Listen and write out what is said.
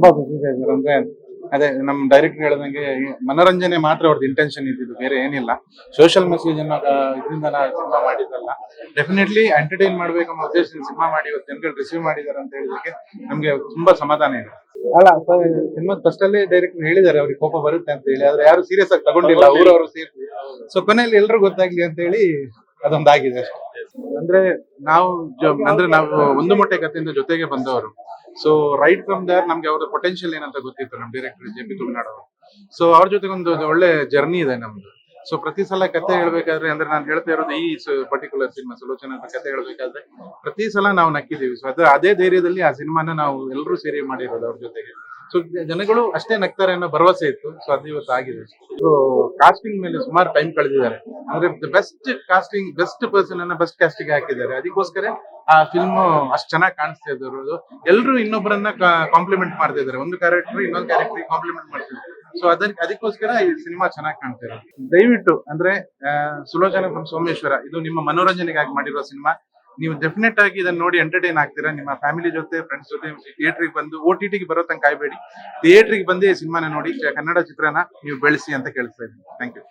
ತುಂಬಾ ಖುಷಿ ಇದೆ ಸರ್ ಅಂದ್ರೆ ಅದೇ ನಮ್ ಡೈರೆಕ್ಟರ್ ಹೇಳ್ದಂಗೆ ಮನೋರಂಜನೆ ಮಾತ್ರ ಅವ್ರದ್ದು ಇಂಟೆನ್ಷನ್ ಇದ್ದಿದ್ದು ಬೇರೆ ಏನಿಲ್ಲ. ಸೋಷಿಯಲ್ ಮೆಸೇಜ್ ಅನ್ನೋ ಇದರಿಂದ ಸಿನಿಮಾ ಮಾಡಿದ್ರಲ್ಲ ಡೆಫಿನೆಟ್ಲಿ ಎಂಟರ್ಟೈನ್ ಮಾಡ್ಬೇಕು ಅನ್ನೋ ಉದ್ದೇಶದಿಂದ ಸಿನಿಮಾ ಮಾಡಿ ಇವತ್ತು ಜನಗಳು ರಿಸೀವ್ ಮಾಡಿದ್ದಾರೆ ಅಂತ ಹೇಳಿದಕ್ಕೆ ನಮ್ಗೆ ತುಂಬಾ ಸಮಾಧಾನ ಇದೆ. ಅಲ್ಲ ಸಿನಿಮಾ ಫಸ್ಟ್ ಅಲ್ಲಿ ಡೈರೆಕ್ಟರ್ ಹೇಳಿದ್ದಾರೆ ಅವ್ರಿಗೆ ಕೋಪ ಬರುತ್ತೆ ಅಂತ ಹೇಳಿ. ಆದ್ರೆ ಯಾರು ಸೀರಿಯಸ್ ಆಗಿ ತಗೊಂಡಿಲ್ಲ ಊರವರು ಸೇರಿ ಸೊ ಕೊನೆಯಲ್ಲಿ ಎಲ್ರು ಗೊತ್ತಾಗ್ಲಿ ಅಂತ ಹೇಳಿ ಅದೊಂದಾಗಿದೆ ಅಷ್ಟೇ. ಅಂದ್ರೆ ನಾವು ಅಂದ್ರೆ ನಾವು ಒಂದು ಮೊಟ್ಟೆ ಕಥೆಯಿಂದ ಜೊತೆಗೆ ಬಂದವರು. ಸೊ ರೈಟ್ ಫ್ರಮ್ ದರ್ ನಮ್ಗೆ ಅವರ ಪೊಟೆನ್ಶಿಯಲ್ ಏನಂತ ಗೊತ್ತಿತ್ತು ನಮ್ director J P Tulunadu so ಅವ್ರ ಜೊತೆಗೆ ಒಂದು ಒಳ್ಳೆ ಜರ್ನಿ ಇದೆ ನಮ್ದು. ಸೊ ಪ್ರತಿ ಸಲ ಕತೆ ಹೇಳ್ಬೇಕಾದ್ರೆ, ಅಂದ್ರೆ ನಾನು ಹೇಳ್ತಾ ಇರೋದು ಈ ಪರ್ಟಿಕ್ಯುಲರ್ ಸಿನಿಮಾ ಸುಲೋಚನ ಅಂತ ಕತೆ ಹೇಳ್ಬೇಕಾದ್ರೆ, ಪ್ರತಿ ಸಲ ನಾವು ನಕ್ಕಿದೀವಿ ಸೊ ಅದೇ ಧೈರ್ಯದಲ್ಲಿ ಆ ಸಿನಿಮಾನ ನಾವು ಎಲ್ಲರೂ ಸೇರಿ ಮಾಡಿರೋದು ಅವ್ರ ಜೊತೆಗೆ. ಸೊ ಜನಗಳು ಅಷ್ಟೇ ನಗ್ತಾರೆ ಅನ್ನೋ ಭರವಸೆ ಇತ್ತು. ಸೊ ಅದು ಇವತ್ತು ಆಗಿದೆ. ಸೊ ಕಾಸ್ಟಿಂಗ್ ಮೇಲೆ ಸುಮಾರು ಟೈಮ್ ಕಳೆದಿದ್ದಾರೆ. ಅಂದ್ರೆ ಬೆಸ್ಟ್ ಕಾಸ್ಟಿಂಗ್ ಬೆಸ್ಟ್ ಪರ್ಸನ್ ಅನ್ನ ಬೆಸ್ಟ್ ಕಾಸ್ಟಿಂಗ್ ಹಾಕಿದ್ದಾರೆ. ಅದಕ್ಕೋಸ್ಕರ ಆ ಫಿಲ್ಮ್ ಅಷ್ಟು ಚೆನ್ನಾಗಿ ಕಾಣಿಸ್ತಾ ಇದ್ರು ಎಲ್ಲರೂ ಇನ್ನೊಬ್ಬರನ್ನ ಕಾಂಪ್ಲಿಮೆಂಟ್ ಮಾಡ್ತಾ ಇದ್ದಾರೆ. ಒಂದು ಕ್ಯಾರೆಕ್ಟರ್ ಇನ್ನೊಂದು ಕ್ಯಾರೆಕ್ಟರ್ ಕಾಂಪ್ಲಿಮೆಂಟ್ ಮಾಡ್ತಿದ್ದಾರೆ ಸೊ ಅದಕ್ಕೆ ಅದಕ್ಕೋಸ್ಕರ ಈ ಸಿನಿಮಾ ಚೆನ್ನಾಗಿ ಕಾಣ್ತಾ ಇದೆ ದಯವಿಟ್ಟು, ಅಂದ್ರೆ ಸುಲೋಚನ ಸೋಮೇಶ್ವರ, ಇದು ನಿಮ್ಮ ಮನೋರಂಜನೆಗಾಗಿ ಮಾಡಿರೋ ಸಿನಿಮಾ ನೀವು ಡೆಫಿನೆಟ್ ಆಗಿ ಇದನ್ನ ನೋಡಿ ಎಂಟರ್ಟೈನ್ ಆಗ್ತೀರಾ? ನಿಮ್ಮ ಫ್ಯಾಮಿಲಿ ಜೊತೆ ಫ್ರೆಂಡ್ಸ್ ಜೊತೆ ಥಿಯೇಟ್ರಿಗೆ ಬಂದು ಓ ಟಿ ಟಿಗೆ ಬರೋ ತನಕ ಕಾಯ್ಬೇಡಿ ಥಿಯೇಟ್ರಿಗೆ ಬಂದು ಸಿನಿಮಾನ ನೋಡಿ, ಕನ್ನಡ ಚಿತ್ರನ ನೀವು ಬೆಳೆಸಿ ಅಂತ ಕೇಳ್ತಾ ಇದ್ದೀನಿ. Thank you